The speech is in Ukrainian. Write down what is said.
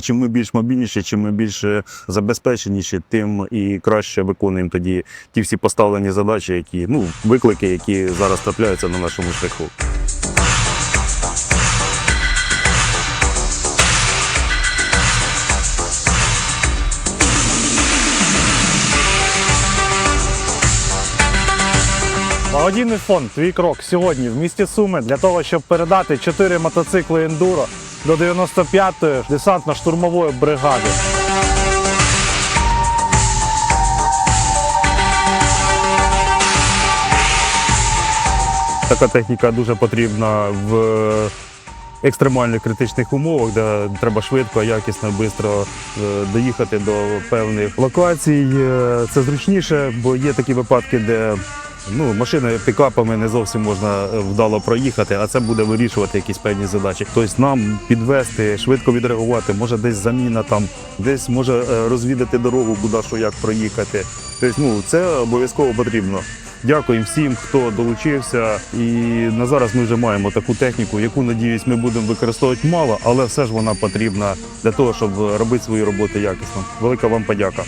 Чим ми більш мобільніші, чим ми більш е, забезпеченіші, тим і краще виконуємо тоді ті всі поставлені задачі, які ну виклики, які зараз трапляються на нашому шляху. Благодійний фонд Твій крок сьогодні в місті Суми для того, щоб передати 4 мотоцикли ендуро до 95-ї десантно-штурмової бригади. Така техніка дуже потрібна в екстремальних критичних умовах, де треба швидко, якісно, швидко доїхати до певних локацій. Е, Це зручніше, бо є такі випадки, де ну, машиною пікапами не зовсім можна е, вдало проїхати, а це буде вирішувати якісь певні задачі. Тобто нам підвести, швидко відреагувати, може десь заміна там, десь може е, розвідати дорогу, куди що як проїхати. Тобто, ну, це обов'язково потрібно. Дякуємо всім, хто долучився. І на зараз ми вже маємо таку техніку, яку, надіюсь, ми будемо використовувати мало, але все ж вона потрібна для того, щоб робити свою роботу якісно. Велика вам подяка.